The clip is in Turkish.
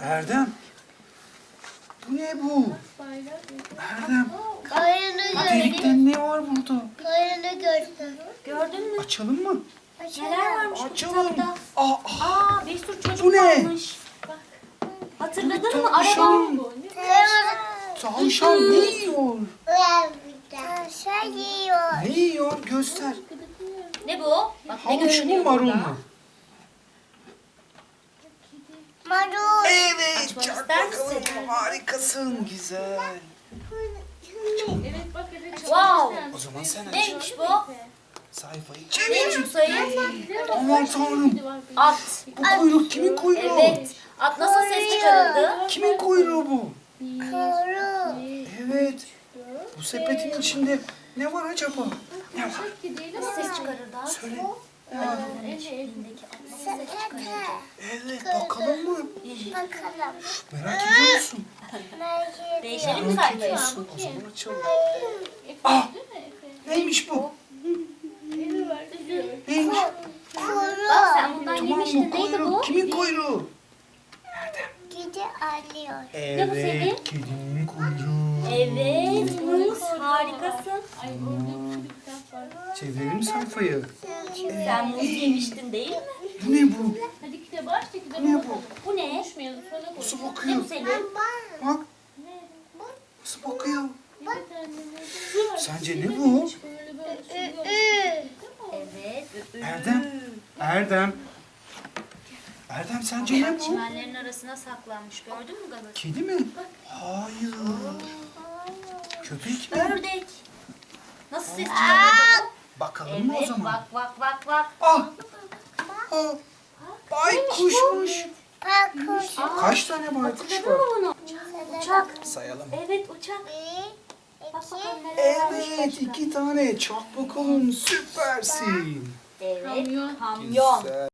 Erdem. Bu ne bu? Erdem. Karnını göster. Delikten ne var burada? Karnını göster. Gördün mü? Açalım mı? Neler varmış bu Açalım. kitapta? Aa, Aa bir sürü çocuk Bu ne? varmış. Bak. Hatırladın mı? Araba. tavşan. Tavşan ne yiyor? Tavşan yiyor. Ne yiyor? Göster. Ne bu? Bak ne Havuç mu görünüyor marul burada? mu? Marul. Evet. Açmak Çak ister bakalım. misin? Harikasın. Güzel. Wow. O zaman sen aç. Neymiş bu? Sayfayı Neymiş çevir. bu sayı? Aman tanrım. At. Bu kuyruk kimin kuyruğu? Evet. At nasıl ses çıkarırdı? Kimin kuyruğu bu? Kuru. Evet. Bu sepetin içinde ne var acaba? Ne var? Nasıl ses çıkarırdı at? Söyle. Ne var? Elindeki at nasıl ses çıkarırdı? Evet bakalım mı? Bakalım. Merak ediyor musun? Değişelim mi Merak ediyorsun. O zaman açalım. Ah! Neymiş bu? Neymiş? Kuru. Bak sen bundan Tamam yemiştin. bu Neydi bu? Kimin kuyruğu? Ne bu senin? Evet, kedinin kuyruğu. Evet. Mus, harikasın. Çevirelim sayfayı. Sen muz yemiştin değil mi? Bu ne bu? Hadi kitaba aç da kitaba Ne bu? bakalım. Bu ne? Konuşmayalım sonra konuş. Nasıl bu bakıyor? senin? Bak. Nasıl bakıyor? Evet anne. Sence ne bu? Böyle böyle sürüyor. Evet. Erdem. Erdem. Erdem sence ne bu? Çimenlerin arasına saklanmış. Gördün mü Galı? Kedi mi? Hayır. Köpek mi? Ördek. Nasıl ses çıkarıyordu bu? Bakalım mı o Evet. zaman? Bak bak bak bak. Ah! Ah! Baykuşmuş. Bakuş. Kaç tane baykuş var? bunu? Uçak. Sayalım. Evet uçak. Bir, Bak iki, bakalım neler varmış Evet başka. iki tane. Çak bakalım süpersin. Evet. Kamyon. Kamyon. Güzel.